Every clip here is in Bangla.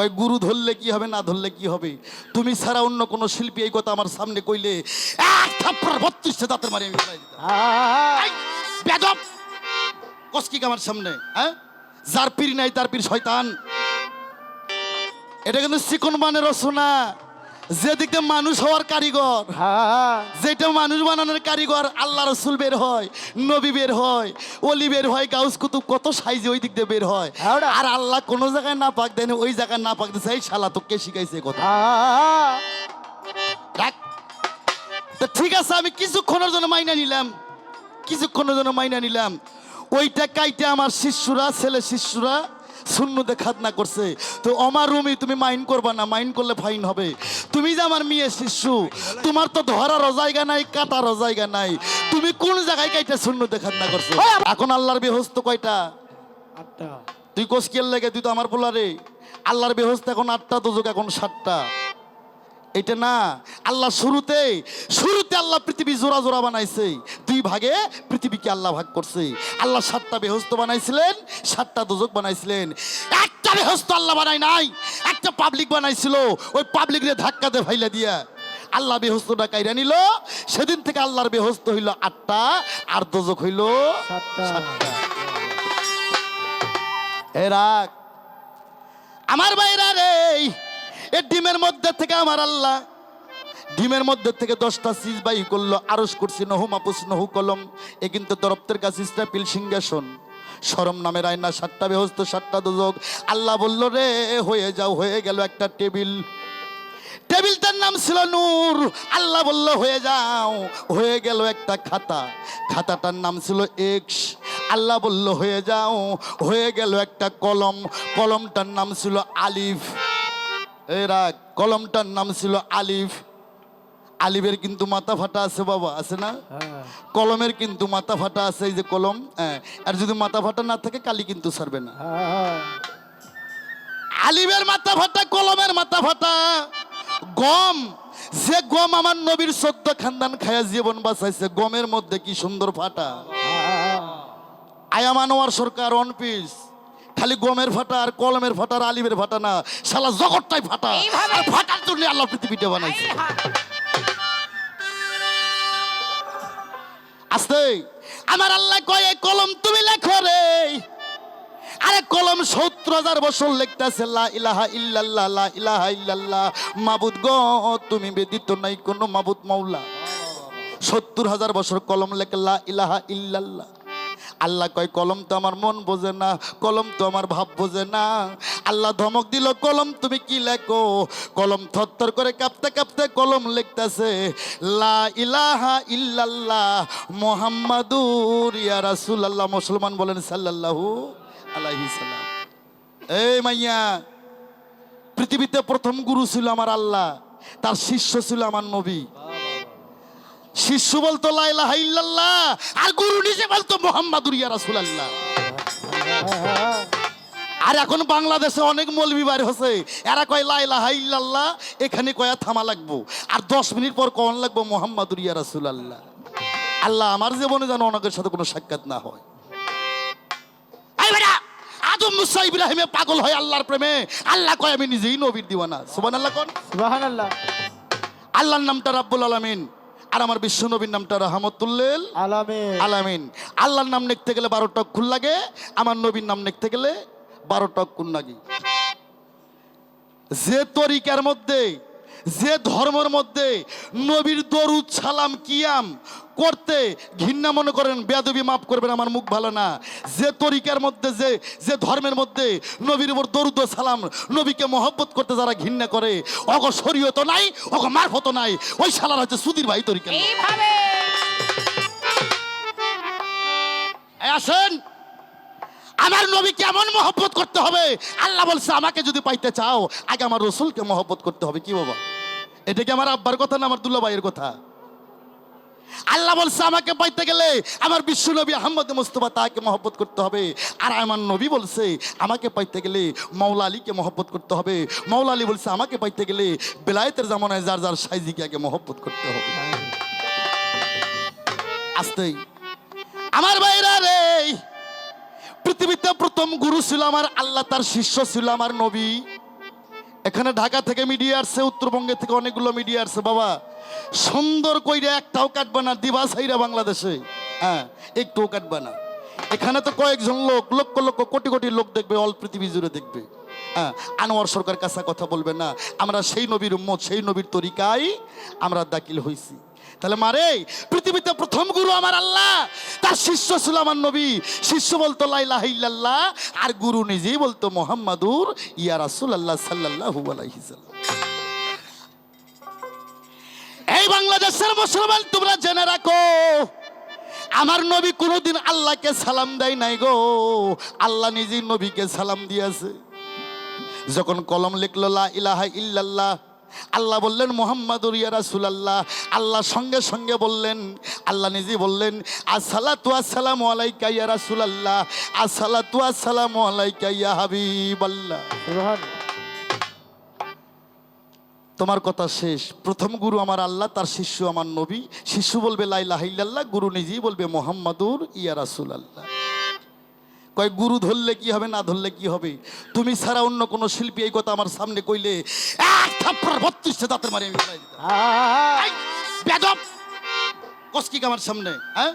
কয় গুরু ধরলে কি হবে না ধরলে কি হবে? তুমি ছাড়া অন্য কোনো শিল্পী এই কথা আমার সামনে কইলে এক থাপ্পড় বত্রিশটা দাঁতের মারি আমি বেদব! কসকিক আমার সামনে হ্যাঁ? যার পীর নাই তার পীর শয়তান। এটা কিন্তু চিকন মানে রচনা। যেদিকে মানুষ হওয়ার কারিগর যেটা মানুষ বানানোর কারিগর আল্লাহ রসুল বের হয় নবী বের হয় অলি বের হয় গাউস কুতুব কত সাইজে ওই দিক দিয়ে বের হয়। আর আল্লাহ কোনো জায়গায় না পাক দেন ওই জায়গায় না পাক দিছে এই শালা তোকে শিখাইছে কথা। ঠিক আছে আমি কিছুক্ষণের জন্য মাইনা নিলাম। কিছুক্ষণের জন্য মাইনা নিলাম। ওইটা কাইতে আমার শিষ্যরা ছেলে শিষ্যরা শূন্যতে খাতনা করছে। তো অমার রুমি তুমি মাইন করবা না মাইন করলে ফাইন হবে। তুমি যে আমার মেয়ে শিশু তোমার তো ধরারও জায়গা নাই কাটারও জায়গা নাই। তুমি কোন জায়গায় কাইটা শূন্যতে খাতনা করছ? এখন আল্লাহর বেহস্ত কয়টা? আটটা। তুই কোসকেল লেগে তুই তো আমার পোলারে। আল্লাহর বেহস্ত এখন আটটা দুজক এখন সাতটা। এটা না। আল্লাহ শুরুতে শুরুতে আল্লাহ পৃথিবী জোড়া জোড়া বানাইছে। দুই ভাগে পৃথিবীকে আল্লাহ ভাগ করছে। আল্লাহ সাতটা বেহস্ত বানাইছিলেন সাতটা দুজক বানাইছিলেন। একটা বেহস্ত আল্লাহ বানাই নাই একটা পাবলিক বানাইছিল। ওই পাবলিক রে ধাক্কা দে ফাইলা দিয়া আল্লাহ বেহস্তটা কাইরা নিল। সেদিন থেকে আল্লাহর বেহস্ত হইল আটটা আর দোজক হইল সাতটা। এ রাখ আমার বাইরা রে এ ডিমের মধ্যে থেকে আমার আল্লাহ। ডিমের মধ্যে থেকে দশটা সিজ বাই করল আরস করছি, নহু মাপুস, নহু কলম। এ কিন্তু তরপ্তের কাছে ইস্টাপিল সিংহাসন। সরম নামের আয়না, সাতটা বেহস্ত, সাতটা দুজক। আল্লাহ বলল, রে, হয়ে যাও, হয়ে গেল একটা টেবিল। টেবিলটার নাম ছিল নূর। আল্লাহ বলল, হয়ে যাও, হয়ে গেল একটা খাতা। খাতাটার নাম ছিল এক্স। আল্লাহ বলল, হয়ে যাও, হয়ে গেল একটা কলম। কলমটার নাম ছিল আলিফ। এরা কলমটার নাম ছিল আলিফ। আলিফের কিন্তু মাথা ফাটা আছে বাবা আছে না? কলমের কিন্তু মাথা ফাটা আছে এই যে কলম হ্যাঁ। আর যদি মাথা ফাটা না থাকে কালি কিন্তু ছাড়বে না। আলিমের মাথা ফাটা কলমের মাথা ফাটা। গম যে গম আমার নবীর সত্য খানদান খায়া জীবন বাঁচাইছে গমের মধ্যে কি সুন্দর ফাটা। আয়া মানোয়ার সরকার অন পিস খালি গমের ফাটা আর কলমের ফাটা আর আলিমের ফাটা না সালা জগৎটাই ফাটা আর ফাটার জন্য আল্লাহ পৃথিবীটা বানাইছে। আস্তে। আমার আল্লাহ কয় এই কলম তুমি লেখো রে। আরে কলম সত্তর হাজার বছর লিখতেছে লা ইলাহা ইল্লাল্লাহ লা ইলাহা ইল্লাল্লাহ। মাবুদ গো তুমি বেদিত নাই কোনো মাবুদ মাওলা। সত্তর হাজার বছর কলম লেখে লা ইলাহা ইল্লাল্লাহ। আল্লাহ কয়, কলম তো আমার মন বোঝে না, কলম তো আমার ভাব বোঝে না। আল্লাহ ধমক দিল, কলম তুমি কি লেখো? কলম থরথর করে কাঁপতে কাঁপতে কলম লিখতেছে, লা ইলাহা ইল্লাল্লাহ মোহাম্মদুর ইয়া রাসূলুল্লাহ। মুসলমান বলেন, সাল্লাল্লাহু আলাইহি সাল্লাম। এই মাইয়া, পৃথিবীতে প্রথম গুরু ছিল আমার আল্লাহ, তার শিষ্য ছিল আমার নবী। শিষ্য বলতো লা ইল্লাল্লাহ। আর গুরু নিজে বলতো মোহাম্মদুর ইয়া রাসূলুল্লাহ। আর এখন বাংলাদেশে অনেক মৌলবি বাইর হচ্ছে। এরা কয় লা ইলাহা ইল্লাল্লাহ। এখানে কয়া থামা লাগবো। আর দশ মিনিট পর কন লাগবো মোহাম্মদুর ইয়া রাসূলুল্লাহ। আল্লাহ আমার জীবনে যেন অনেকের সাথে কোনো সাক্ষাৎ না হয়। আদম মুসা ইব্রাহিমে পাগল হয় আল্লাহর প্রেমে। আল্লাহ কয় আমি নিজেই নবীর দিওয়ানা। সুবহানাল্লাহ কোন। সুবহানাল্লাহ। আল্লাহর নামটা রাব্বুল আলামিন। আর আমার বিশ্ব নবীর নামটা রহমতুল্লিল আলামিন। আলামিন। আল্লাহর নাম লিখতে গেলে বারো টক খুল লাগে আমার নবীর নাম লিখতে গেলে বারো টক খুন লাগে। যে তরিকার মধ্যে যে ধর্মের মধ্যে নবীর দরুদ সালাম কিয়াম করতে ঘৃণা মনে করেন বেদবি মাফ করবেন আমার মুখ ভালো না। যে তরিকার মধ্যে যে যে ধর্মের মধ্যে নবীর উপর দরুদ সালাম নবীকে মহব্বত করতে যারা ঘৃণা করে অগ শরীয়ত নাই অগ মারফত নাই ওই সালার হচ্ছে সুধীর ভাই তরিকা আসেন। আমার নবী কেমন মহব্বত করতে হবে? আল্লাহ বলছে আমাকে যদি পাইতে চাও আগে আমার রসুলকে মহব্বত করতে হবে। কি বাবা? এটা কি আমার আব্বার কথা না আমার দুল্লা ভাইয়ের কথা? আল্লাহ বলছে, আমাকে পাইতে গেলে আমার বিশ্ব নবী আহমদ মুস্তফা তাকে মহব্বত করতে হবে। আর আমার নবী বলছে, আমাকে পাইতে গেলে মৌলা আলীকে মহব্বত করতে হবে। মৌলা আলী বলছে, আমাকে পাইতে গেলে বেলায়েতের জামানায় যার যার সাইজিকে মহব্বত করতে হবে। আসতেই আমার বাইরা রে, পৃথিবীতে প্রথম গুরু ছিল আমার আল্লাহ, তার শিষ্য ছিল আমার নবী। এখানে ঢাকা থেকে মিডিয়া আসছে, উত্তরবঙ্গে থেকে অনেকগুলো মিডিয়া আসছে, বাবা। সুন্দর কইরা একটাও কাটবে না, দিবা সাইরা বাংলাদেশে। হ্যাঁ একটুও কাটবে না। এখানে তো কয়েকজন লোক, লক্ষ লক্ষ, কোটি কোটি লোক দেখবে, অল পৃথিবী জুড়ে দেখবে। হ্যাঁ আনোয়ার সরকার কাছে কথা বলবে না, আমরা সেই নবীর উম্মত, সেই নবীর তরিকায় আমরা দাখিল হইছি। তাহলে মারে, পৃথিবীতে প্রথম গুরু আমার আল্লাহ। তার শিষ্য ছিল আমার নবী। শিষ্য বলতো লাইলাহ ইল্লাল্লাহ। আর গুরু নিজেই বলতো, মোহাম্মদুর ইয়া রাসুল আল্লাহ সাল্লাহ এই বাংলাদেশের মুসলমান, তোমরা জেনে রাখো, আমার নবী কোনোদিন আল্লাহকে সালাম দেয় নাই গো। আল্লাহ নিজেই নবীকে সালাম দিয়েছে। যখন কলম লিখলো, লা ইলাহা ইল্লাল্লাহ আল্লাহ বললেন মোহাম্মদুর ইয়া রাসূলুল্লাহ। আল্লাহ সঙ্গে সঙ্গে বললেন আল্লাহ নিজে বললেন আসসালাতু আসসালামু আলাইকা ইয়া রাসূলুল্লাহ। আসসালাতু আসসালামু আলাইকা ইয়া হাবিবাল্লাহ। সুবহান তোমার কথা শেষ। প্রথম গুরু আমার আল্লাহ তার শিষ্য আমার নবী। শিশু বলবে লাইলাহ ইল্লাল্লাহ। গুরু নিজেই বলবে মোহাম্মদুর ইয়া রাসূলুল্লাহ। কয় গুরু ধরলে কি হবে না ধরলে কি হবে? তুমি ছাড়া অন্য কোনো শিল্পী এই কথা আমার সামনে কইলে এক থাপ্পড় বত্রিশটা দাঁতের মারি আমি বেদব! কসকিক আমার সামনে হ্যাঁ?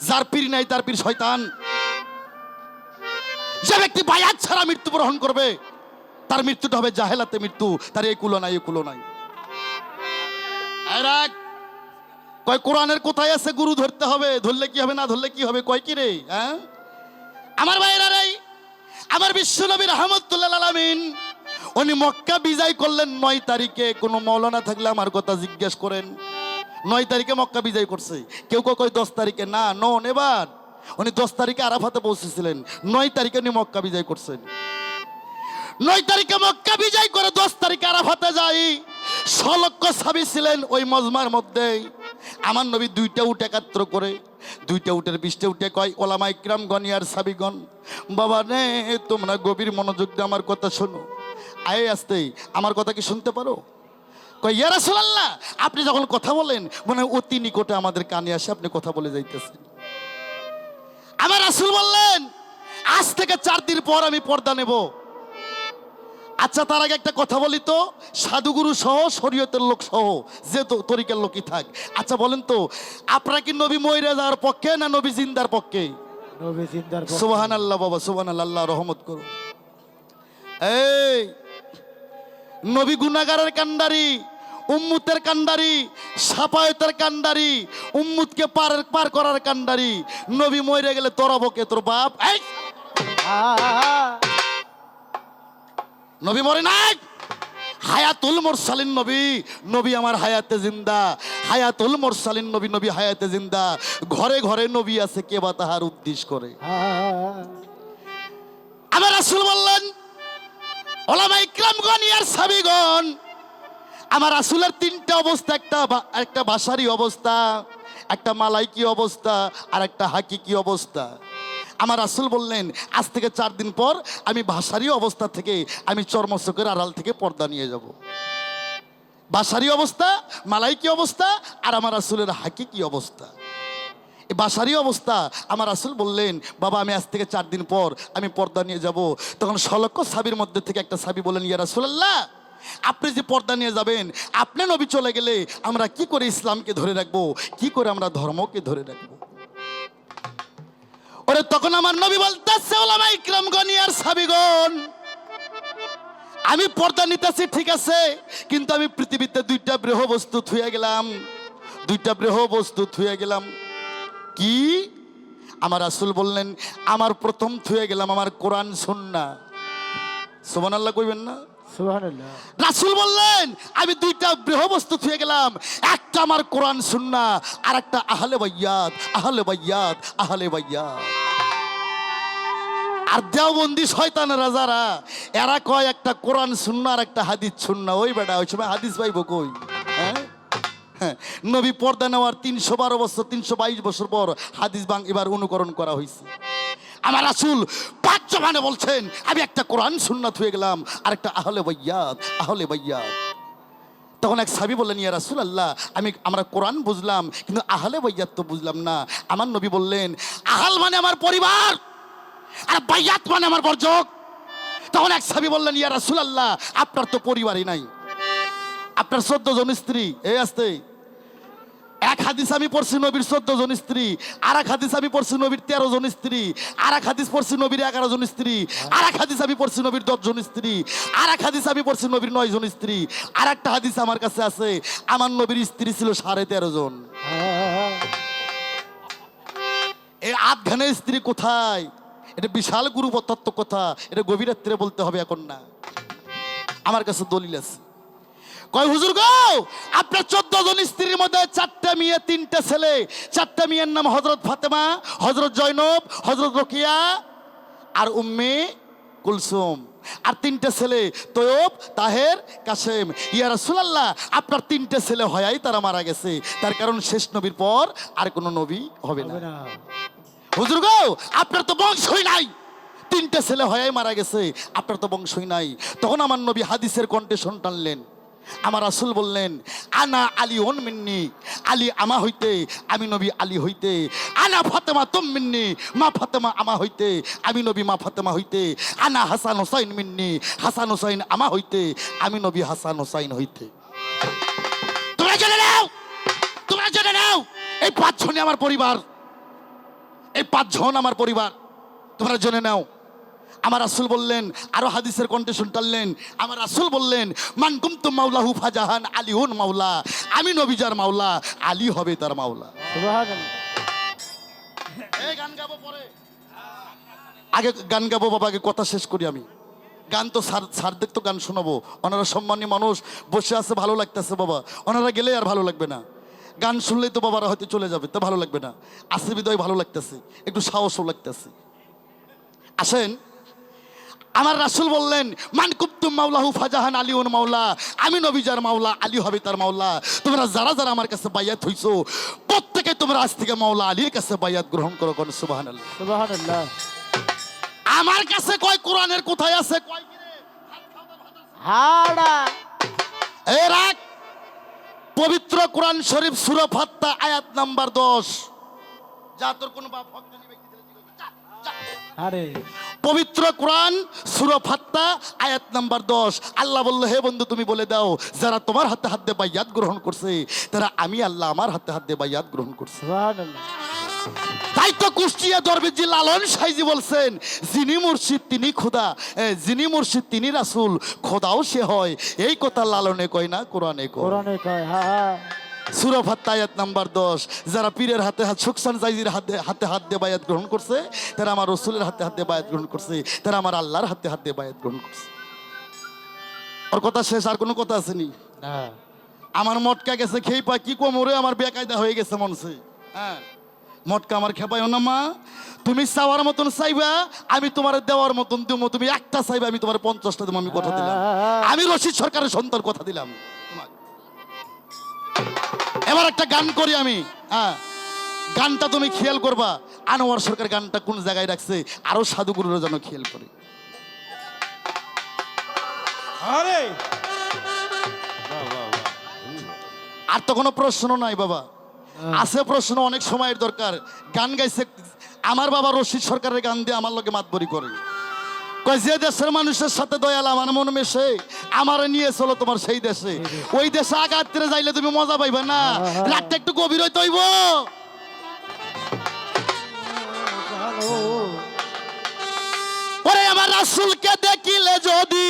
যার পীর নাই তার পীর শয়তান। যে ব্যক্তি বায়াত ছাড়া মৃত্যু মৃত্যুবরণ করবে তার মৃত্যুটা হবে জাহেলাতে মৃত্যু তার এই কুলো নাই এই কুলো নাই। কয় কোরআনের কোথায় আছে গুরু ধরতে হবে ধরলে কি হবে না ধরলে কি হবে কয় কি রে হ্যাঁ? আমার ভাইরা রে, আমার বিশ্ব নবী রহমতুল্লাহ আলামিন, উনি মক্কা বিজয় করলেন নয় তারিখে। কোনো মৌলানা থাকলে আমার কথা জিজ্ঞেস করেন, নয় তারিখে মক্কা বিজয় করছে। কেউ কেউ কয় দশ তারিখে। না নন এবার উনি দশ তারিখে আরাফাতে পৌঁছেছিলেন, নয় তারিখে উনি মক্কা বিজয় করছেন। নয় তারিখে মক্কা বিজয় করে দশ তারিখে আরাফাতে যাই। সলক্ষ সাবি ছিলেন ওই মজমার মধ্যে আমার নবী দুইটা উঠ একাত্র করে দুইটা উটের বিশটা উঠে কয়, ওলামা ইকরাম, গনিয়ার সাবিগণ। বাবা নে তোমরা গভীর মনোযোগ দিয়ে আমার কথা শোনো। আয়ে আসতে, আমার কথা কি শুনতে পারো? কয়, ইয়া রাসূলুল্লাহ, আপনি যখন কথা বলেন, মনে হয় অতি নিকটে আমাদের কানে আসে, আপনি কথা বলে যাইতেছেন। আমার রাসূল বললেন, আজ থেকে চার দিন পর আমি পর্দা নেব। আচ্ছা তার আগে একটা কথা বলি তো। সাধুগুরু সহ শরীয়তের লোক সহ যে তরিকার লোকই থাক। আচ্ছা বলেন তো আপনারা কি নবী ময়রা যাওয়ার পক্ষে না নবী জিন্দার পক্ষে? সুবাহান আল্লাহ বাবা সুবাহান আল্লাহ রহমত করুন। এই নবী গুনাগারের কান্ডারি উম্মুতের কান্ডারি সাপায়তের কান্ডারি উম্মুতকে পার পার করার কান্ডারি নবী মরে গেলে তরবকে তোর বাপ এই! নবী মরে নাই। হায়াতুল মোরসালিন নবী নবী আমার হায়াতে জিন্দা। হায়াতুল মোরসালিন নবী নবী হায়াতে জিন্দা। ঘরে ঘরে নবী আছে, কে বা তাহার উদ্দেশ্য করে! আমার রাসূল বললেন, ওলামা ইকরামগণ, ইয়ার সাবিগণ, আমার রাসূলের তিনটা অবস্থা, একটা একটা বাসারি অবস্থা, একটা মালাইকি অবস্থা, আর একটা হাকিকি অবস্থা। আমার রাসূল বললেন, আজ থেকে চার দিন পর আমি ভাষারি অবস্থা থেকে, আমি চর্মচকের আড়াল থেকে পর্দা নিয়ে যাব। বাসারি অবস্থা মালাই মালাইকি অবস্থা আর আমার রাসূলের হাকিকি অবস্থা। এই বাসারি অবস্থা, আমার আসল বললেন, বাবা, আমি আজ থেকে চার দিন পর আমি পর্দা নিয়ে যাব। তখন সলক্ষ সাবির মধ্যে থেকে একটা সাবি বলেন ইয়া রাসূলুল্লাহ, আপনি যে পর্দা নিয়ে যাবেন, আপনি নবী চলে গেলে আমরা কি করে ইসলামকে ধরে রাখব? কি করে আমরা ধর্মকে ধরে রাখব? ওরে তখন আমার নবী বলতেছে, ওলামা ইকরামগণ ইয়ার সাবিগণ, আমি পর্দা নিতেছি, ঠিক আছে, কিন্তু আমি পৃথিবীতে দুইটা বৃহ বস্তু থুয়ে গেলাম, দুইটা বৃহ বস্তু থুয়ে গেলাম। কি? আমার রাসূল বললেন, আমার প্রথম থুয়ে গেলাম আমার কোরআন সুন্না সোমান আল্লাহ কইবেন না? রাসূল বললেন আমি দুইটা গেলাম। একটা আমার কোরআন আর একটা আহলে বাইয়াত আহলে আহলে আর এরা কয় একটা কোরআন সুন্না আর একটা হাদিস সুন্না। ওই বেটা ওই সময় হাদিস পাইব হ্যাঁ? হ্যাঁ, নবী পর্দা নেওয়ার তিনশো বারো বছর তিনশো বাইশ বছর পর হাদিস বাং এবার অনুকরণ করা হয়েছে আমার রাসূল পাঁচ জমানে বলছেন, আমি একটা কোরআন সুন্নাত হয়ে গেলাম আর একটা আহলে বাইয়াত আহলে বাইয়াত। তখন এক সাবি বললেন, ইয়া রাসুল আল্লাহ আমি আমরা কোরআন বুঝলাম, কিন্তু আহলে বাইয়াত তো বুঝলাম না। আমার নবী বললেন, আহাল মানে আমার পরিবার, আর বাইয়াত মানে আমার বর্জক। তখন এক সাবি বললেন, ইয়া রাসুল আল্লাহ আপনার তো পরিবারই নাই। আপনার চোদ্দ জন স্ত্রী, এই আসতে। এক হাদিস আমি পড়ছি নবীর চোদ্দ জন স্ত্রী আর এক হাদিস আমি পড়ছি নবীর তেরো জন স্ত্রী আর এক হাদিস পড়ছি নবীর এগারো জন স্ত্রী আর এক হাদিস আমি পড়ছি নবীর দশ জন স্ত্রী আর এক হাদিস আমি পড়ছি নবীর নয় জন স্ত্রী। আর একটা হাদিস আমার কাছে আছে, আমার নবীর স্ত্রী ছিল সাড়ে তেরো জন। এই আধখানে স্ত্রী কোথায়? এটা বিশাল গুরু তত্ত্ব কথা, এটা গভীর রাত্রে বলতে হবে এখন না। আমার কাছে দলিল আছে। কয় হুজুর গো আপনার চোদ্দ জন স্ত্রীর মধ্যে চারটা মেয়ে তিনটে ছেলে। চারটা মেয়ের নাম হজরত ফাতেমা হজরত জৈনব হজরত রকিয়া আর উম্মে কুলসুম। আর তিনটে ছেলে তৈয়ব তাহের কাসেম। ইয়া রাসূলুল্লাহ আপনার তিনটে ছেলে হয়াই তারা মারা গেছে। তার কারণ শেষ নবীর পর আর কোনো নবী হবে না। হুজুর গো আপনার তো বংশই নাই। তিনটে ছেলে হয়ে মারা গেছে আপনার তো বংশই নাই। তখন আমার নবী হাদিসের কণ্ঠে শোন টানলেন আমার রাসূল বললেন, আনা আলী ওন মিন্নি, আলী আমা হইতে, আমি নবী আলী হইতে। আনা ফাতেমা তুম মিন্নি, মা ফাতেমা আমা হইতে, আমি নবী মা ফাতেমা হইতে। আনা হাসান হোসাইন মিন্নি, হাসান হোসাইন আমা হইতে, আমি নবী হাসান হোসাইন হইতে। তোমরা জেনে নাও, তোমরা জেনে নাও, এই পাঁচজনে আমার পরিবার। এই পাঁচজন আমার পরিবার। তোমরা জেনে নাও আমার রাসূল বললেন আরও হাদিসের কণ্ঠে শুনটালেন আমার রাসূল বললেন মান কুমতু মাওলাহু ফাজাহান আলিহুন মাওলা। আমি নবীজার মাওলা আলী হবে তার মাওলা। গান গাবো পরে। আগে গান গাবো বাবাকে কথা শেষ করি আমি। গান তো স্যার স্যারদের তো গান শোনাবো। ওনারা সম্মানী মানুষ বসে আছে ভালো লাগতেছে বাবা। ওনারা গেলে আর ভালো লাগবে না। গান শুনলেই তো বাবারা হয়তো চলে যাবে তো ভালো লাগবে না। আসে বিদয় ভালো লাগতেছে একটু সাহসও লাগতেছে। আসেন আমার রাসুল বললেন মান কুপ্তুম মাওলাহু ফাজাহান আলী ওন মাওলা। আমি নবীজার মাওলা আলী হবে তার মাওলা। তোমরা যারা যারা আমার কাছে বাইয়াত হইছো প্রত্যেকে তোমরা আজ থেকে মাওলা আলীর কাছে বাইয়াত গ্রহণ করো কোন সুবহানাল্লাহ। সুবহানাল্লাহ। আমার কাছে কয় কোরআনের কোথায় আছে? কয়? হাড়া এ রাখ পবিত্র কোরআন শরীফ সূরা ফাত্তা আয়াত নাম্বার 10 যা তোর কোন বাপ হক আরে। পবিত্র কোরআন সুরা ফাত্তা আয়াত নাম্বার দশ। আল্লাহ বলল হে বন্ধু তুমি বলে দাও যারা তোমার হাতে হাত বাইয়াত গ্রহণ করছে তারা আমি আল্লাহ আমার হাতে হাত বাইয়াত গ্রহণ করছে। তাই তো কুষ্টিয়া দরবেজি লালন সাইজি বলছেন যিনি মুর্শিদ তিনি খোদা। যিনি মুর্শিদ তিনি রাসূল। খোদাও সে হয়। এই কথা লালনে কয় না কোরআনে কয়। কোরআনে কয় হ্যাঁ সুরা ফাত্তা নাম্বার দশ যারা পীরের হাতে হাত সুকসান সাইজির হাতে হাতে হাত দিয়ে বায়াত গ্রহণ করছে তারা আমার রসুলের হাতে হাত বায়াত গ্রহণ করছে তারা আমার আল্লাহর হাতে হাত বায়াত গ্রহণ করছে। ওর কথা শেষ আর কোনো কথা আসেনি? আমার মটকা গেছে খেয়ে পা কি কোমরে আমার বেকায়দা হয়ে গেছে মনসে। হ্যাঁ। মটকা আমার খেপাইও না মা। তুমি চাওয়ার মতন চাইবা আমি তোমার দেওয়ার মতন দেবো তুমি একটা চাইবা আমি তোমার পঞ্চাশটা দেবো আমি কথা দিলাম। আমি রশিদ সরকারের সন্তান কথা দিলাম। তোমাকে। এবার একটা গান করি আমি। হ্যাঁ। গানটা তুমি খেয়াল করবা আনোয়ার সরকার গানটা কোন জায়গায় রাখছে আরও সাধুগুরুরা যেন খেয়াল করে। আরে! আর তো কোনো প্রশ্ন নাই বাবা। আছে প্রশ্ন অনেক সময়ের দরকার। গান গাইছে আমার বাবা রশিদ সরকারের গান দিয়ে আমার লোকে মাতবরি করে। কয় যে দেশের মানুষের সাথে দয়াল আমার মন মেশে আমার নিয়ে চলো তোমার সেই দেশে। ওই দেশে আগাত্রে যাইলে তুমি মজা পাইবে না। রাতটা একটু গভীর হইতে হইব। ওরে আমার রাসুলকে দেখিলে যদি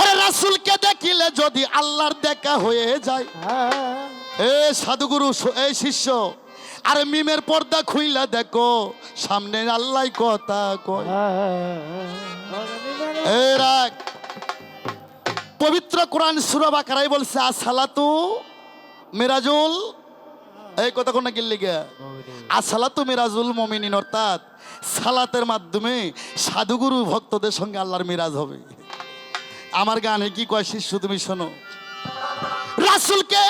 ওরে রাসুলকে দেখিলে যদি আল্লাহর দেখা হয়ে যায়। হ্যাঁ। এ সাধুগুরু এই শিষ্য আর মিমের পর্দা খুইলা দেখো, সামনে আল্লাহ কথা কয়। পবিত্র কোরআন সুরা বাকারাই বলছে আসালাতু মিরাজুল এই কথা কোন গিল্লি গে আসালাতু মিরাজুল মমিনিন অর্থাৎ সালাতের মাধ্যমে সাধুগুরু ভক্তদের সঙ্গে আল্লাহর মিরাজ হবে। আমার গানে কি কয় শিষ্য তুমি শোনো? রাসুলকে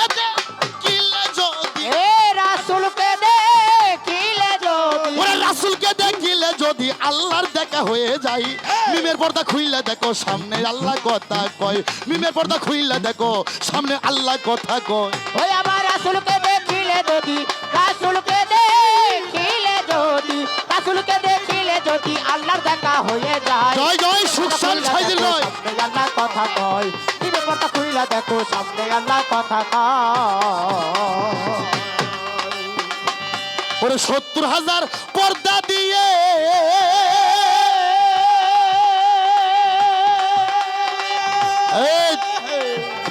রাসূলকে দেখিলে যদি ওরে রাসুলকে দেখিলে যদি আল্লাহর দেখা হয়ে যায় মিমের পর্দা খুইলে দেখো সামনে আল্লাহ কথা কয়। মিমের পর্দা খুইলে দেখো সামনে আল্লাহ কথা কয়। ওই আমার রাসূলকে দেখিলে যদি রাসূলকে দেখিলে যদি রাসূলকে দেখিলে যদি আল্লাহর দেখা হয়ে যায়। জয় জয় সুখসান সাইজুল নয় সামনে আল্লাহ কথা কয়। দিবে পর্দা খুইলা দেখো সামনে আল্লাহ কথা কয়। ওরে সত্তর হাজার পর্দা দিয়ে।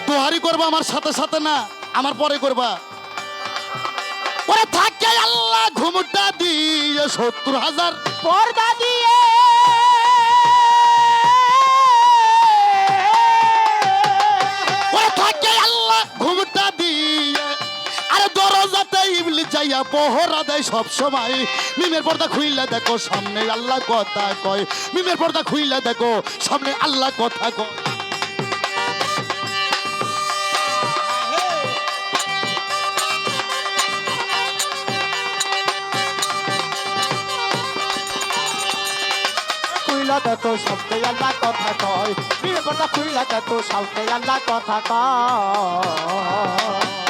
দোহারি করবা আমার সাথে সাথে না, আমার পরে করবা। ওরে থাকে আল্লাহ ঘুমটা দিয়ে সত্তর হাজার পর্দা দিয়ে। ওরে আল্লাহ ঘুমটা যাইয়া পহরা দেয় সব সময়। মিমের পর্দা খুইলা দেখো, সামনে আল্লাহ কথা কয়। মিমের পর্দা খুইলা দেখো, সামনে আল্লাহ কথা কয়। দেখো, সামনে আল্লাহ কথা কয়। দিবে পর্দা কথা কয়।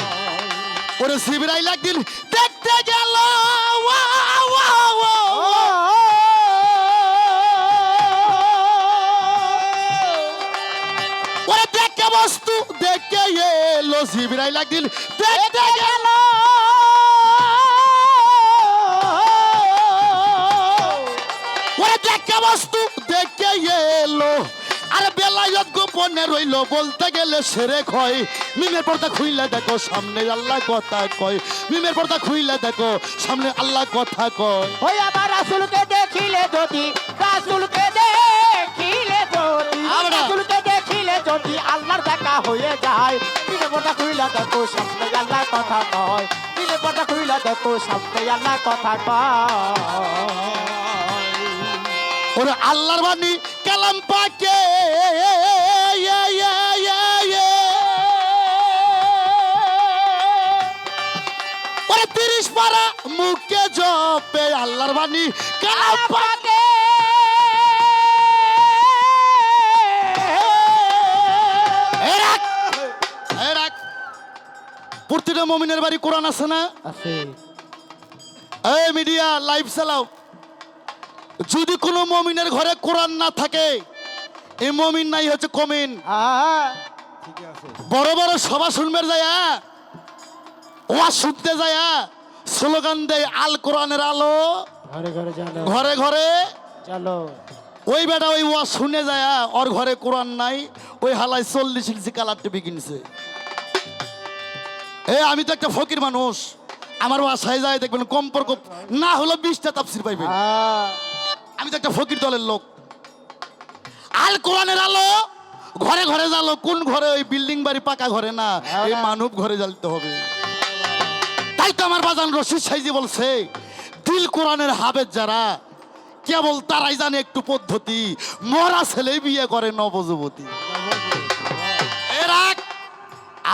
ওরে শিবিরাই একদিন দেখতে গেল। ওরে দেখে বস্তু, দেখে এলো শিবিরাই একদিন দেখতে গেল ওরে দেখে বস্তু, দেখে এলো বেলায়ত গোপনে রইল বলতে গেলে সেরে খয় মিমের পর্দা খুইলে দেখো সামনে আল্লাহ কথা কয়। মিমের পর্দা খুইলে দেখো সামনে আল্লাহ কথা কয়। ওই আমার রাসূলকে দেখিলে যদি রাসূলকে দেখিলে যদি। রাসূলকে দেখিলে যদি আল্লাহর দেখা হয়ে যায় দিনে পর্দা খুইলা দেখো সামনে আল্লাহ কথা কয়। দিনে পর্দা খুইলা দেখো সামনে আল্লাহ কথা কয়। ওরে আল্লাহর বাণী কালাম পাকে। ওরে তিরিশ পারা মুখে জপে আল্লাহর বাণী। কালাম পাকে। প্রতিটা মমিনের বাড়ি কোরআন আছে না? আছে। এই মিডিয়া লাইভ চালাও। যদি কোনো মমিনের ঘরে কোরআন না থাকে এই মমিন নাই হচ্ছে কমিন। বড় বড় সভা শুনবে যায় ওয়া শুনতে যায়া স্লোগান দেয় আল কোরআনের আলো। ঘরে ঘরে চলো। ঘরে ঘরে। চলো। ওই বেটা ওই ওয়া শুনে যায় ওর ঘরে কোরআন নাই ওই হালায় চল্লিশ ইঞ্চি কালার টিভি কিনছে। এ আমি তো একটা ফকির মানুষ। আমার বাসায় যায় দেখবেন কম্পর্ক না হলো বিশটা তাপসির পাইবেন। আমি তো একটা ফকির দলের লোক। আল কোরআনের আলো ঘরে ঘরে জ্বালো কোন ঘরে? ওই বিল্ডিং বাড়ি পাকা ঘরে না এই মানব ঘরে জ্বালতে হবে। তাই তো আমার বাজান রশিদ সাইজি বলছে দিল কোরআনের হাবের যারা কেবল তারাই জানে একটু পদ্ধতি মরা ছেলে বিয়ে করে নবযুবতী। রাখ।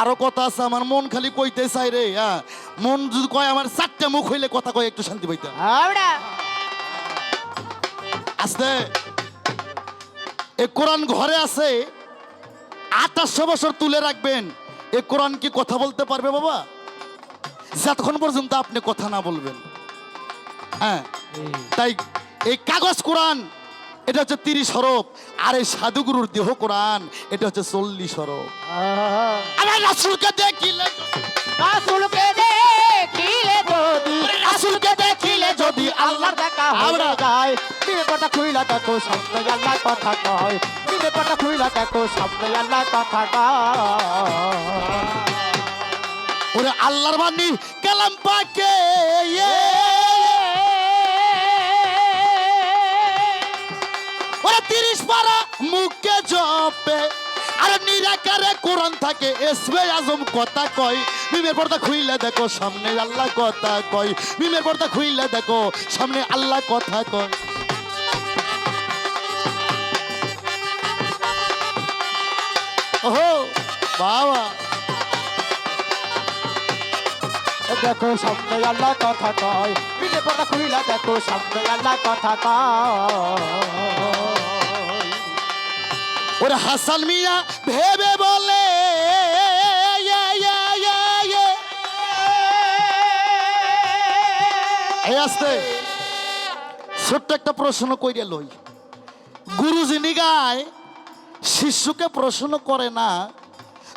আরও কথা আছে আমার মন খালি কইতে চাই রে হ্যাঁ। মন যদি কয় আমার চারটে মুখ হইলে কথা কয় একটু শান্তি পাইতাম। আসতে এ কোরআন ঘরে আছে। আঠাশশো বছর তুলে রাখবেন। এ কোরআন কি কথা বলতে পারবে বাবা? যতক্ষণ পর্যন্ত আপনি কথা না বলবেন। হ্যাঁ। তাই এই কাগজ কোরআন এটা হচ্ছে তিরিশ হরফ। আর এই সাধুগুরুর দেহ কোরআন এটা হচ্ছে চল্লিশ হরফ। আমার রাসুলকে দেখিলে রাসূলকে দেখিলে যদি আল্লাহর দেখা হয়ে যায় পটা খুইলা দেখো সামনে আল্লাহ কথা কয়। পটা খুইলা দেখো সামনে আল্লাহ কথা কয়। ওরে আল্লাহর বাণী কালাম পাকে ইয়ে। ওরে তিরিশ পারা মুখে জপে। আরে নিরাকারে কোরআন থাকে, এসবে আজম কথা কয়। মিমের পর্দা খুইলে দেখো, সামনে আল্লাহ কথা কয়। মিমের পর্দা খুইলে দেখো, সামনে আল্লাহ কথা কয়। ওহো, বাবা। দেখো, সামনে আল্লাহ কথা কয়। দিনে পটা খুইলা দেখো, সামনে আল্লাহ কথা কয়। ওরে হাসান মিয়া ভেবে বলে। আসতে। ছোট্ট একটা প্রশ্ন কইরে লই। গুরুজি নিগায় শিশুকে প্রশ্ন করে না,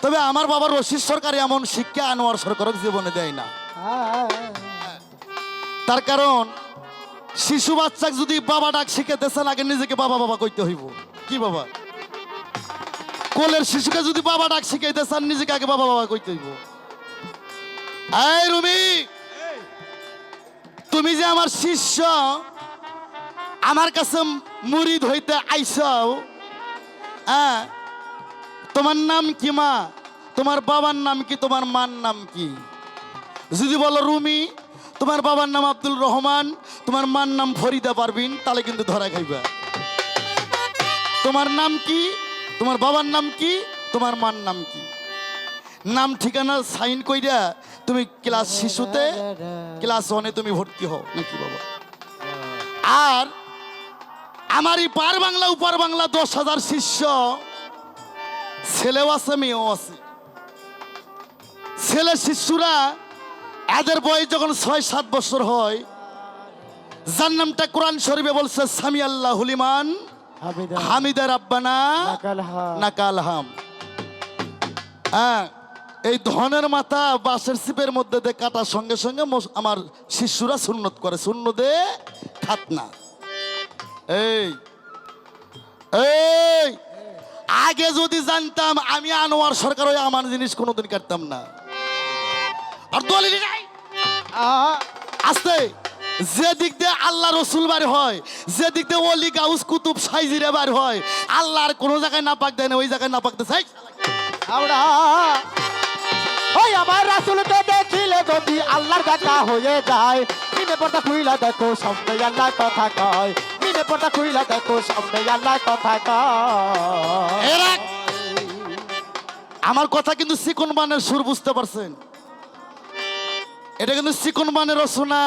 তবে আমার বাবা রশিদ সরকার এমন শিক্ষা আনোয়ার সরকারক জীবনে দেয় না। তার কারণ, শিশু বাচ্চাকে যদি বাবা ডাক শিখাতে আগে নিজেকে বাবা বাবা কইতে হইব। কি বাবা? কোলের শিশুকে যদি বাবা ডাক শিখাইতে চান, নিজেকে আগে বাবা বাবা কইতে হইব। রুমি, তুমি যে আমার শিষ্য, আমার কাছে মুরিদ হইতে আইসাও হ্যাঁ? তোমার নাম কি মা? তোমার বাবার নাম কি? তোমার মার নাম কি? যদি বলো রুমি, তোমার বাবার নাম আব্দুল রহমান, তোমার মার নাম ফরিদা পারবিন, তাহলে কিন্তু ধরা খাইবা। তোমার নাম কি? তোমার বাবার নাম কি? তোমার মার নাম কি? নাম, ঠিকানা সাইন কইরা তুমি ক্লাস শিশুতে, ক্লাস ওয়ানে তুমি ভর্তি হও। নাকি বাবা? আর আমার এই পার বাংলা, উপার বাংলা দশ হাজার শিষ্য, ছেলেও আছে, মেয়েও আছে। ছেলে শিশুরা, এদের বয়স যখন ছয়, সাত বছর হয়, যার নামটা কোরআন শরীফে বলছে, সামি আল্লাহ হুলিমান হামিদার আব্বানা নাকাল হাম হ্যাঁ এই ধনের মাথা বাঁশের সিপের মধ্যে দিয়ে কাটার সঙ্গে সঙ্গে আমার শিশুরা সুন্নত করে। শূন্য দে খাতনা এই এই আগে যদি জানতাম আমি আনোয়ার সরকার হয়ে আমার জিনিস কোনোদিন কাটতাম না। আর দলিল নাই। আস্তে। যে দিক দিয়ে আল্লাহ রসুল বার হয় যে দিক দিয়ে অলি গাউস কুতুব সাইজিরে বার হয় আল্লাহর কোনো জায়গায় না পাক দেয় না ওই জায়গায় না পাক দেয়। ছাই। আমরা ওই আমার রাসুলকে দেখিলে যদি আল্লাহর দেখা হয়ে যায় মিনে পর্দা খুইলা দেখো সামনে আল্লাহ কথা কয়। মিনে পর্দা খুইলা দেখো সামনে আল্লাহ কথা কয়। আমার কথা কিন্তু চিকন বানের সুর বুঝতে পারছেন। এটা কিন্তু চিকন বানের রচনা।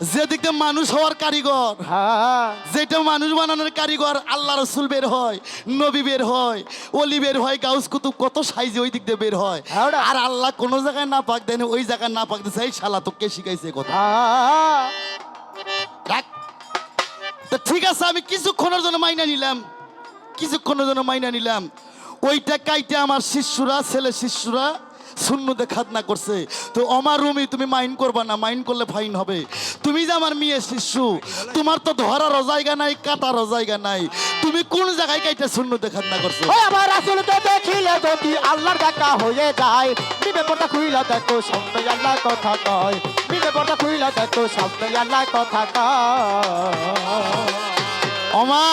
যেদিকে মানুষ হওয়ার কারিগর হ্যাঁ। যেটা মানুষ বানানোর কারিগর আল্লাহ রসুল বের হয় নবী বের হয় অলি বের হয় গাউস কুতুব কত সাইজে ওই দিক দিয়ে বের হয়। হ্যাঁ। আর আল্লাহ কোনো জায়গায় না পাক দেন ওই জায়গায় না পাক এই শালা তোকে শিখাইছে কথা। হ্যাঁ। রাখ। ঠিক আছে আমি কিছুক্ষণের জন্য মাইনা নিলাম। কিছুক্ষণের জন্য মাইনা নিলাম। ওইটা কাইতে আমার শিষ্যরা ছেলে শিষ্যরা শূন্যতে খাতনা করছে। তো আমার রুমি তুমি মাইন করবা না মাইন করলে ফাইন হবে। তুমি যে আমার মেয়ে শিশু তোমার তো ধরারও জায়গা নাই কাটারও জায়গা নাই। তুমি কোন জায়গায় কাইতে শূন্যতে খাতনা করছ? আমার রাসুলকে দেখিলে যদি আল্লাহর দেখা হয়ে যায় মিনে পর্দা খুইলা দেখো সামনে আল্লাহ কথা কয়। মিনে পর্দা খুইলা দেখো সামনে আল্লাহ কথা কয়। অমা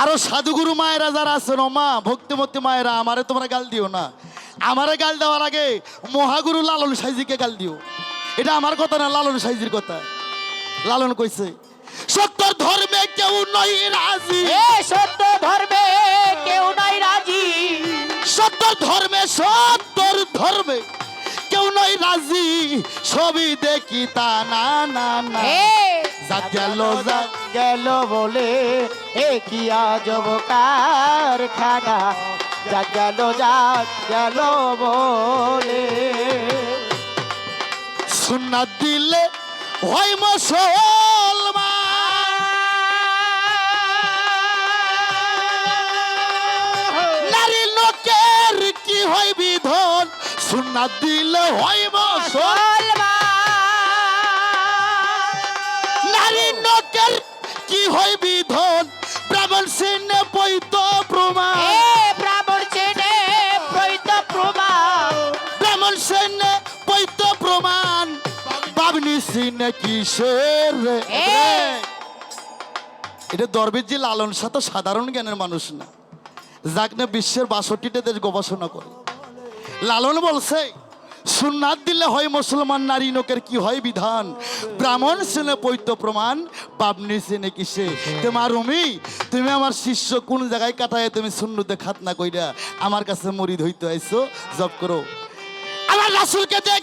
আরও সাধুগুরু মায়েরা যারা আছেন অমা ভক্তিমতী মায়েরা আমারে তোমরা গাল দিও না। আমারে গাল দেওয়ার আগে মহাগুরু লালন সাইজিকে গাল দিও। এটা আমার কথা না লালন সাইজির কথা? লালন কইছে সত্তর ধর্মে কেউ নই রাজি। এ সত্য ধর্মে কেউ নাই রাজি। সত্তর ধর্মে সত্তর ধর্মে কেউ নই রাজি। সবই দেখি তা না না না। যাক গেল যাক গেল বলে এ কি আজব কারখানা। যা গেল যা গেল বলে। সুন্নাত দিলে হয় মুসলমান। নারী লোকের কি হয় বিধন? সুন্নাত দিলে হয় মুসলমান। নারী লোকের কি হয় বিধন? কিসের এটা দরবেশ যে লালন সাহ তো সাধারণ জ্ঞানের মানুষ না। যাক না বিশ্বের বাষট্টিটা দেশ গবেষণা করে। লালন বলছে সুন্নাত দিলে হয় মুসলমান নারী কি হয় বিধান? ব্রাহ্মণ সেনে পৈত প্রমাণ বাবনি সেনে কিসে? তোমার রুমি তুমি আমার শিষ্য কোন জায়গায় কাটায় তুমি শূন্যতে খাতনা কইরা আমার কাছে মরিদ হইতে আইছো? জব করো। আমার রাসুলকে দেখ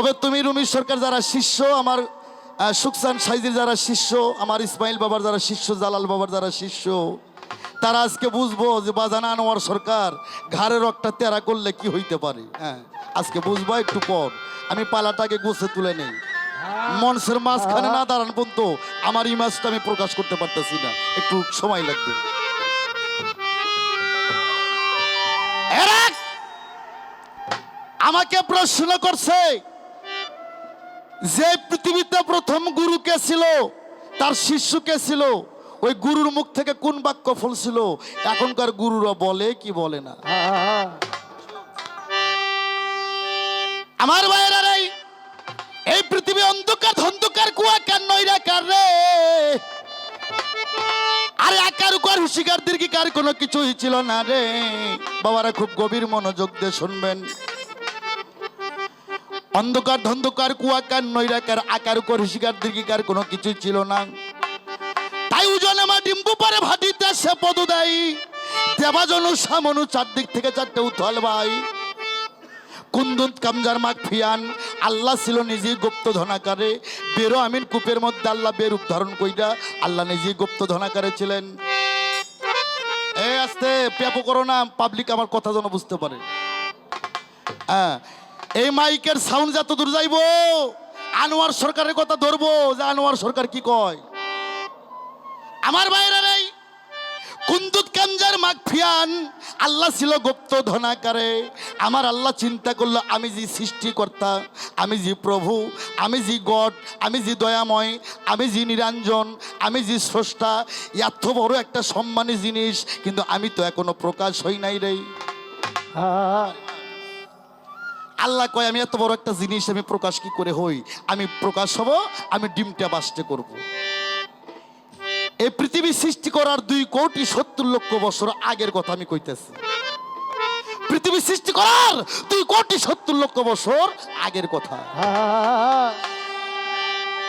তবে তুমি রুমি সরকার যারা শিষ্য, আমার সুকসান সাইজির যারা শিষ্য, আমার ইসমাইল বাবার যারা শিষ্য, জালাল বাবার যারা শিষ্য, তারা আজকে বুঝব যে বাজানা আনোয়ার সরকার ঘাড়ের রকটা তেরা করলে কি হইতে পারে? হ্যাঁ আজকে বুঝব একটু পর। আমি পালাটাকে গুছে তুলে নেই। মনসের মাঝখানে না দাঁড়ান পর্যন্ত আমার ইমেজটা আমি প্রকাশ করতে পারতেছি না। একটু সময় লাগবে। আমাকে প্রশ্ন করছে যে পৃথিবীতে প্রথম গুরু কে ছিল, তার শিষ্য কে ছিল, ওই গুরুর মুখ থেকে কোন বাক্য ফলছিল? এখনকার গুরুরা বলে কি বলে না? আমার ভাইয়েরা রে, এই পৃথিবী অন্ধকার, ধন্ধকার কুয়া কার নইরা কার রে। আরে আকার উকার হুশিকার দীর্ঘিকার কোনো কিছুই ছিল না রে। বাবারা, খুব গভীর মনোযোগ দিয়ে শুনবেন। অন্ধকার, ধন্ধকার, কুয়াকার, নৈরাকার আকার উপর হিসিকার, দীর্ঘিকার কোনো কিছু ছিল না। তাই উজনে মা ডিম্বু পারে ভাটিতে সে পদ দেয়। দেবাজনু সামনু চারদিক থেকে চারটে উথল ভাই। কুন্দুত কামজার মাখ ফিয়ান, আল্লাহ ছিল নিজেই গুপ্ত ধনাকারে। বেরো আমিন কূপের মধ্যে আল্লাহ বেরূপ ধারণ কইরা আল্লাহ নিজেই গুপ্ত ধনাকারে ছিলেন। এ আস্তে পেপো করো না পাবলিক আমার কথা যেন বুঝতে পারে। হ্যাঁ এই মাইকের সাউন্ড যত দূর যাইব, আনোয়ার সরকারের কথা ধরবো, যে আনোয়ার সরকার কি কয়? আমার বাইরে নেই কুন্দুত কাঞ্জার মাগফিয়ান, আল্লাহ ছিল গুপ্ত ধনাকারে। আমার আল্লাহ চিন্তা করল, আমি যে সৃষ্টিকর্তা, আমি যে প্রভু, আমি যে গড, আমি যে দয়াময়, আমি যে নিরঞ্জন, আমি যে স্রষ্টা এত বড় একটা সম্মানী জিনিস, কিন্তু আমি তো এখনও প্রকাশ হই নাই রে। আল্লাহ কয়, আমি এত বড় একটা জিনিস আমি প্রকাশ কি করে হই? আমি প্রকাশ হব, আমি ডিমটা বাস্টে করব। এই পৃথিবী সৃষ্টি করার দুই কোটি সত্তর লক্ষ বছর আগের কথা আমি কইতেছি। পৃথিবী সৃষ্টি করার দুই কোটি সত্তর লক্ষ বছর আগের কথা।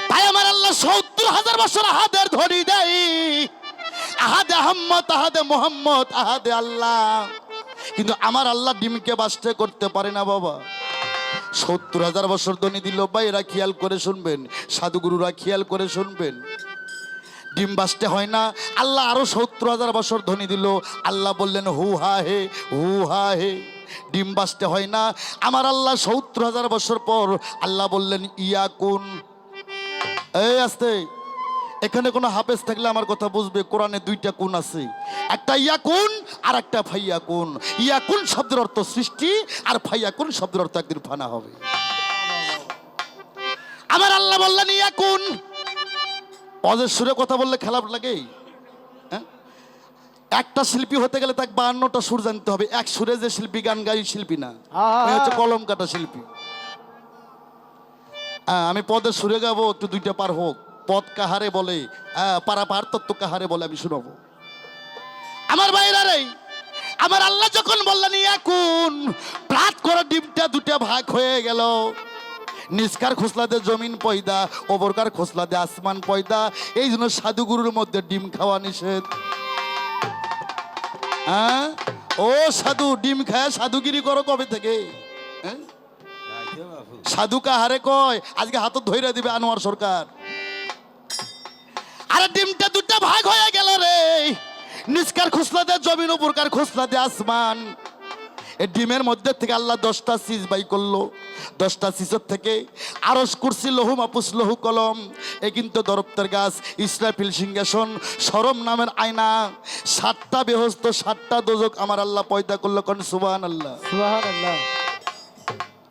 তাই আমার আল্লাহ সত্তর হাজার বছর আহাদের ধরি দেয় আহাদে আহম্মদ, আহাদে মোহাম্মদ, আহাদে আল্লাহ। কিন্তু আমার আল্লাহ ডিমকে বাস্টে করতে পারে না বাবা। সত্তর হাজার বছর ধনী দিল বা এরা খেয়াল করে শুনবেন। সাধুগুরুরা খেয়াল করে শুনবেন। ডিম বাসতে হয় না। আল্লাহ আরও সত্তর হাজার বছর ধনী দিল। আল্লাহ বললেন, হু হা হে, হু হা হে। ডিম বাসতে হয় না। আমার আল্লাহ সত্তর হাজার বছর পর আল্লাহ বললেন ইয়া কোন এই আসতে। এখানে কোনো হাফেজ থাকলে আমার কথা বুঝবে কোরআনে দুইটা কোন আছে? একটা ইয়াকুন আর একটা ফাইয়াকুন। ইয়াকুন শব্দের অর্থ সৃষ্টি আর ফাইয়াকুন শব্দের অর্থ একদিন ফানা হবে। আমার আল্লাহ বললেন ইয়াকুন। অজের সুরে কথা বললে খারাপ লাগে? হ্যাঁ? একটা শিল্পী হতে গেলে তাকে বাহান্নটা সুর জানতে হবে। এক সুরে যে শিল্পী গান গাই শিল্পী না। হচ্ছে কলম কাটা শিল্পী। হ্যাঁ, আমি পদের সুরে গাবো একটু দুইটা পার হোক। পদ কাহারে বলে পারা পার তত্ত্ব কাহারে বলে আমি শুনাবো। আমার বাইরা রে, আমার আল্লাহ যখন বললেন এখন প্রাত করে ডিমটা দুটা ভাগ হয়ে গেল। নিষ্কার খোসলাতে জমিন পয়দা ওপরকার খোসলাতে আসমান পয়দা, এই জন্য সাধুগুরুর মধ্যে ডিম খাওয়া নিষেধ। হ্যাঁ ও সাধু, ডিম খায় সাধুগিরি করো কবে থেকে? হ্যাঁ? সাধু কাহারে কয়, আজকে হাতত ধইরা দিবে আনোয়ার সরকার। আরে ডিমটা দুটা ভাগ হয়ে গেল রে। নিষ্কার খোসলা দে, জমিন উপরকার খোসলা দে, আসমান। এই ডিমের মধ্যে থেকে আল্লাহ দশটা সিজ বাই করল। দশটা সিজের থেকে আরস কুরসি, লহু মাপুস, লহু কলম। এ কিন্তু দরপ্তের গাছ, ইসরাফিল সিংহাসন, সরম নামের আয়না। সাতটা বেহস্ত, সাতটা দোজক আমার আল্লাহ পয়দা করল কোন সুবাহ আল্লাহ সুবহানাল্লাহ।